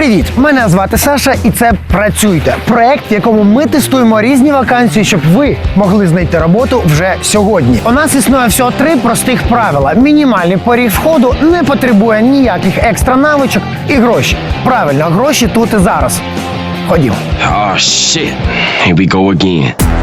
Привіт! Мене звати Саша, і це працюйте. Проект, в якому ми тестуємо різні вакансії, щоб ви могли знайти роботу вже сьогодні. У нас існує всього три простих правила: мінімальний поріг входу не потребує ніяких екстра навичок і гроші. Правильно, гроші тут і зараз. Ходімо. Oh shit. Here we go again.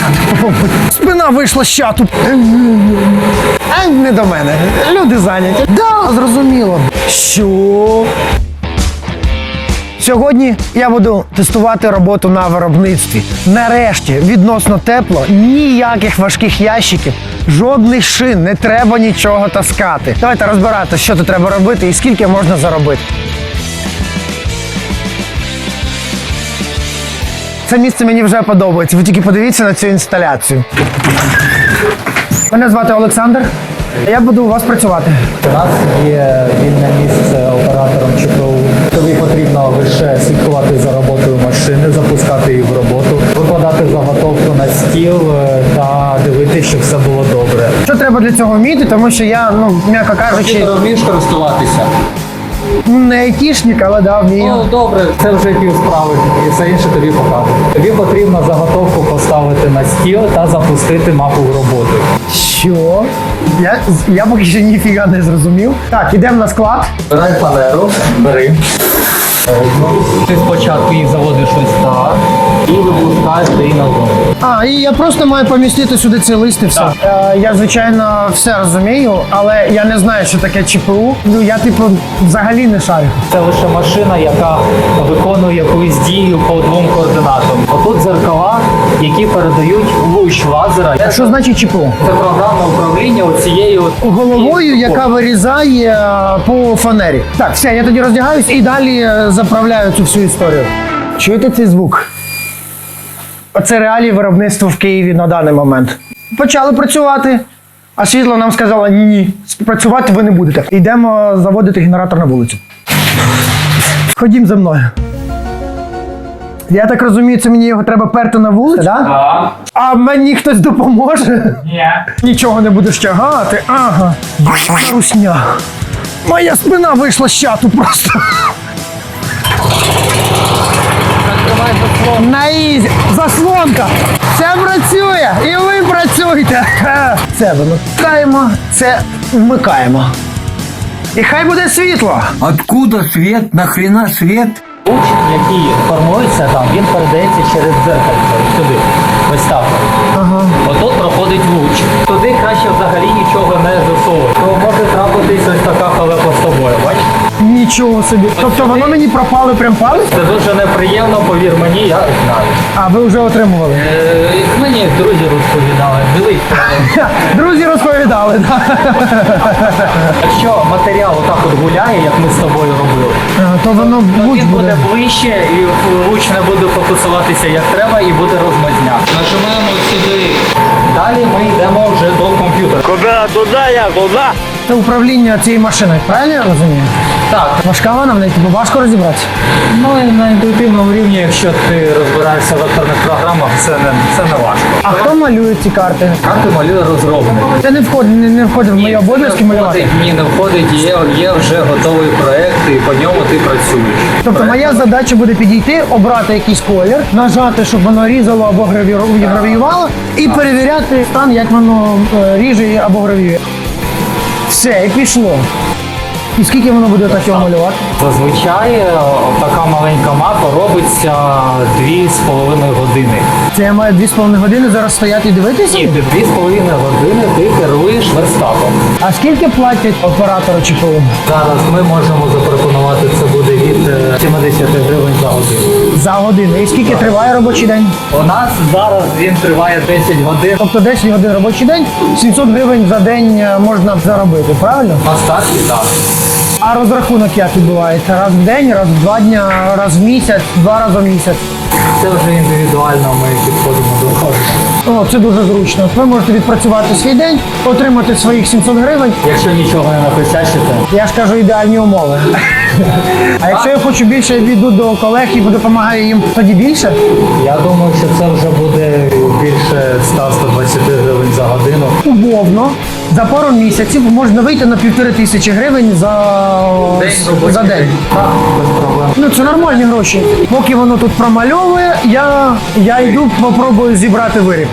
Сказати. Спина вийшла з чату. А не до мене. Люди зайняті. Да, зрозуміло. Що? Сьогодні я буду тестувати роботу на виробництві. Нарешті, відносно тепло, ніяких важких ящиків, жодних шин, не треба нічого таскати. Давайте розбирати, що тут треба робити і скільки можна заробити. Це місце мені вже подобається. Ви тільки подивіться на цю інсталяцію. Мене звати Олександр. Я буду у вас працювати. У нас є вільне місце оператором ЧПУ. Тобі потрібно лише слідкувати за роботою машини, запускати її в роботу, викладати заготовку на стіл е, та дивитися, щоб все було добре. Що треба для цього вміти, тому що я, ну, м'яко кажучи, вмієш користуватися? Не айтішник, але да, вмію. Ну добре, це вже пів справи, і все інше тобі покажу. Тобі потрібно заготовку поставити на стіл та запустити мапу в роботу. Що? Я, я поки що ніфіга не зрозумів. Так, ідемо на склад. Бирай фанеру, бери. Ти спочатку їх заводиш ось так і випускаєш її назад. А, і я просто маю помістити сюди цей лист і все. Е, я, звичайно, все розумію, але я не знаю, що таке ЧПУ. Ну, я, типу, взагалі не шарю. Це лише машина, яка виконує якусь дію по двом координатам. Отут зеркала, які передають луч лазера. А що значить ЧПУ? Це програмне управління оцією от- Головою, яка вирізає е, по фанері. Так, все, я тоді роздягаюсь і далі е, заправляю цю всю історію. Чуєте цей звук? Оце реалії виробництва в Києві на даний момент. Почали працювати, а світло нам сказало ні, працювати ви не будете. Йдемо заводити генератор на вулицю. Ходім за мною. Я так розумію, це мені його треба перти на вулицю, так? Да? А мені хтось допоможе? Ні. Нічого не будеш тягати. Ага. Русня. Моя спина вийшла з чату просто. На ізі. Заслонка. Це працює. І ви працюйте. Ха. Це вимикаємо, це вмикаємо. І хай буде світло. Откуда світ? Нахрена світ? Учень, який формується там, він передається через дзеркальце сюди. Ось так. Ага. Отут проходить луч. Туди краще взагалі нічого не засовувати. То може трапитись ось така халепа з тобою, бачиш? Нічого собі. Тобто воно мені пропали прям палець? Це дуже неприємно, повір мені, я знаю. А ви вже отримували. Е, мені друзі розповідали, дивись. Друзі розповідали, так. Якщо матеріал отак от гуляє, як ми з тобою робили, Е, То воно то луч він буде буде. ближче і луч не буде фокусуватися як треба і буде розмазня. Нажимаємо. Далі ми йдемо вже до комп'ютера. Це управління цією машиною, правильно я розумію? Так, Важка вона в неї, типу важко розібратися. ну і на інтуїтивному рівні, якщо ти розбираєшся в векторних програмах, це не, це не важко. А хто малює ці карти? Карти малює розробник. Це не входить, не, не входить в мої обов'язки малювати. ні, не входить, є, є вже готовий проект, і по ньому ти працюєш. Тобто моя задача буде підійти, обрати якийсь колір, нажати, щоб воно різало або гравіювало, і перевіряти стан, як воно е, ріже або гравіює. Все, і пішло. І скільки воно буде так його малювати? Зазвичай е, така маленька мапа робиться 2,5 години. Це я маю 2,5 години зараз стояти і дивитися? Ні, 2,5 години ти керуєш верстатом. А скільки платять оператору ЧПУ? Зараз ми можемо запропонувати, це буде від е, 70 гривень за годину. За годину. І скільки триває робочий день? У нас зараз він триває 10 годин. Тобто 10 годин робочий день, 700 гривень за день е, можна заробити, правильно? У нас так і так. А розрахунок як відбувається? Раз в день, раз в два дня, раз в місяць, два рази в місяць. Це вже індивідуально ми підходимо до О, Це дуже зручно. Ви можете відпрацювати свій день, отримати своїх 700 гривень. Якщо нічого не накосячите. Я ж кажу ідеальні умови. А якщо я хочу більше, я віду до колег і допомагаю їм тоді більше? Я думаю, що це вже буде більше 100-120 гривень за годину. Умовно за пару місяців можна вийти на півтори тисячі гривень за день. За день. Так. Ну це нормальні гроші. Поки воно тут промальовує, я, я йду попробую зібрати виріб.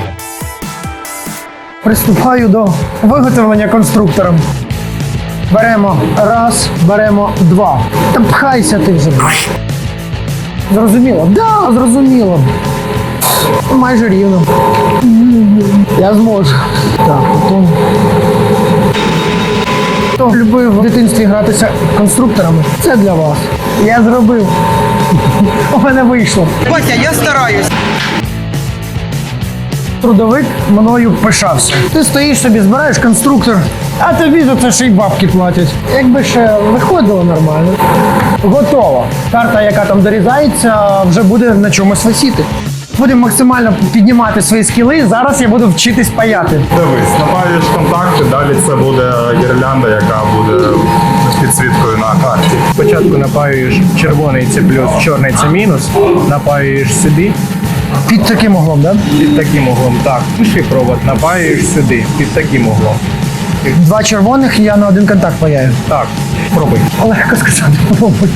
Приступаю до виготовлення конструктором. Беремо раз, беремо два. Та пхайся ти вже. Зрозуміло? Да, зрозуміло. Майже рівно. Я зможу. Так, потім. Хто любив в дитинстві гратися конструкторами? Це для вас. Я зробив. У мене вийшло. Батя, я стараюсь. Трудовик мною пишався. Ти стоїш собі, збираєш конструктор, а тобі за це ще й бабки платять. Якби ще виходило нормально. Готово. Карта, яка там дорізається, вже буде на чомусь висіти. Будемо максимально піднімати свої скіли. Зараз я буду вчитись паяти. Дивись, напаюєш контакти, далі це буде гірлянда, яка буде підсвіткою на карті. Спочатку напаюєш червоний це плюс, чорний це мінус, напаюєш сюди Під таким углом, да? під таким углом. Так, пиши провод, напаюєш сюди під таким углом. Два червоних я на один контакт паяю. Так, пробуй. Легко сказати, попробуй.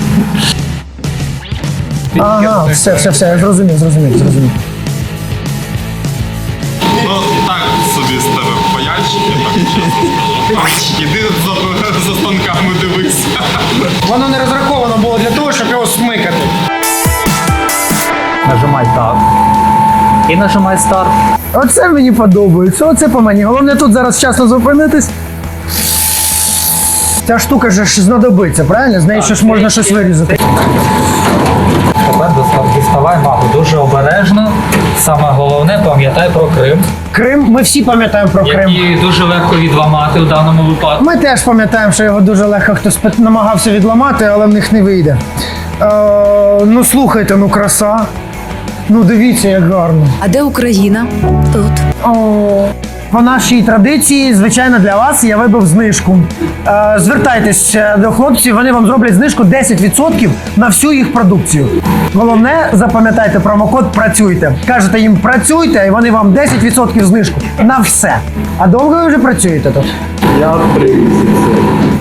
Ага, все, все, все, я зрозумів, зрозумів, зрозумів. Ну, так собі з тебе паячки, так чесно. Іди за, за станками дивися. Воно не розраховано було для того, щоб його смикати. Нажимай так. І нажимай старт. Оце мені подобається, оце по мені. Головне тут зараз вчасно зупинитись. Ця штука же ж знадобиться, правильно? З неї ще ж можна щось вирізати. Тепер достав- дуже обережно. Саме головне, пам'ятай про Крим, Крим, ми всі пам'ятаємо про Крим. який дуже легко відламати в даному випадку. Ми теж пам'ятаємо, що його дуже легко хтось намагався відламати, але в них не вийде. Е, ну слухайте, ну краса. Ну дивіться, як гарно. А де Україна? Тут. О, по нашій традиції, звичайно, для вас я вибив знижку. Е, звертайтесь е, до хлопців, вони вам зроблять знижку 10% на всю їх продукцію. Головне, запам'ятайте промокод працюйте. Кажете їм працюйте, і вони вам 10% знижку на все. А довго ви вже працюєте тут? Я три місяці.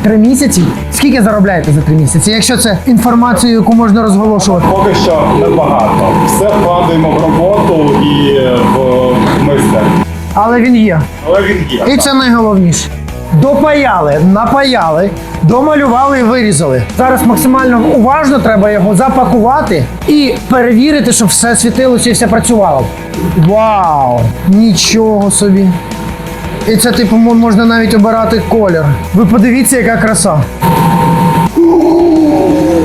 Три місяці? Скільки заробляєте за три місяці? Якщо це інформацію, яку можна розголошувати? Поки що небагато. Все вкладаємо в роботу і в мислях. Але він є. Але він є. І це найголовніше. Допаяли, напаяли, домалювали і вирізали. Зараз максимально уважно треба його запакувати і перевірити, щоб все світилося і все працювало. Вау! Нічого собі. І це, типу, можна навіть обирати колір. Ви подивіться, яка краса.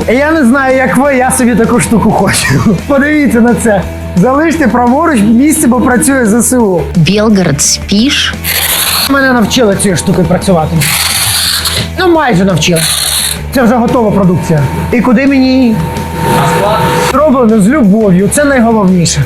Я не знаю, як ви, я собі таку штуку хочу. Подивіться на це. Залиште праворуч місце, бо працює ЗСУ. Білгород, спіш. Мене навчили цією штукою працювати. Ну, майже навчили. Це вже готова продукція. І куди мені її? Зроблено з любов'ю, це найголовніше.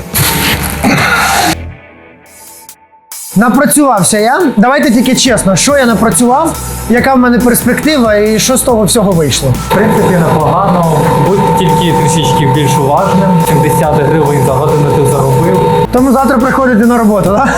Напрацювався я. Давайте тільки чесно, що я напрацював, яка в мене перспектива і що з того всього вийшло. В принципі, непогано. Будь тільки трішечки більш уважним. 70 гривень за годину ти. Тому завтра приходите на роботу, так?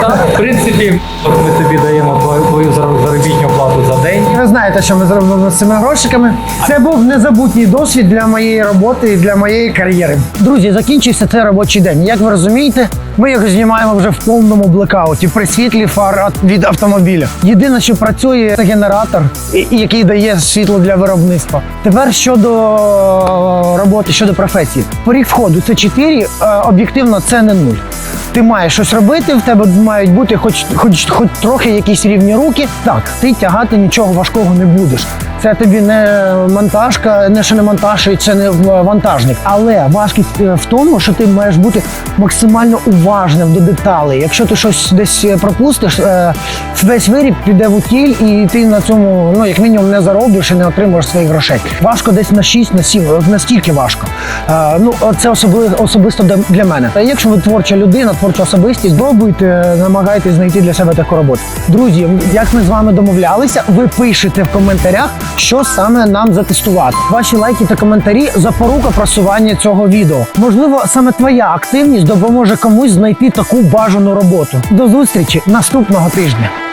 Так, в принципі, ми тобі даємо твою, заробітну плату за день. Ви знаєте, що ми зробили з цими грошиками. Це був незабутній досвід для моєї роботи і для моєї кар'єри. Друзі, закінчився цей робочий день. Як ви розумієте, ми його знімаємо вже в повному блекауті при світлі фар від автомобіля. Єдине, що працює, це генератор, який дає світло для виробництва. Тепер щодо е, роботи, щодо професії. Поріг входу це 4, об'єктивно це не нуль. Ти маєш щось робити, в тебе мають бути хоч, хоч, хоч трохи якісь рівні руки. Так, ти тягати нічого важкого не будеш. Це тобі не монтажка, не шиномонтаж, і це не вантажник. Але важкість е, в тому, що ти маєш бути максимально уважним до деталей. Якщо ти щось десь е, пропустиш, е, весь виріб піде в утіль, і ти на цьому, ну як мінімум, не заробиш і не отримуєш своїх грошей. Важко десь на 6, на 7, от настільки важко. Ну, це особисто для мене. Та якщо ви творча людина, творча особистість, пробуйте, намагайтесь знайти для себе таку роботу. Друзі, як ми з вами домовлялися, ви пишете в коментарях, що саме нам затестувати. Ваші лайки та коментарі запорука просування цього відео. Можливо, саме твоя активність допоможе комусь знайти таку бажану роботу. До зустрічі наступного тижня.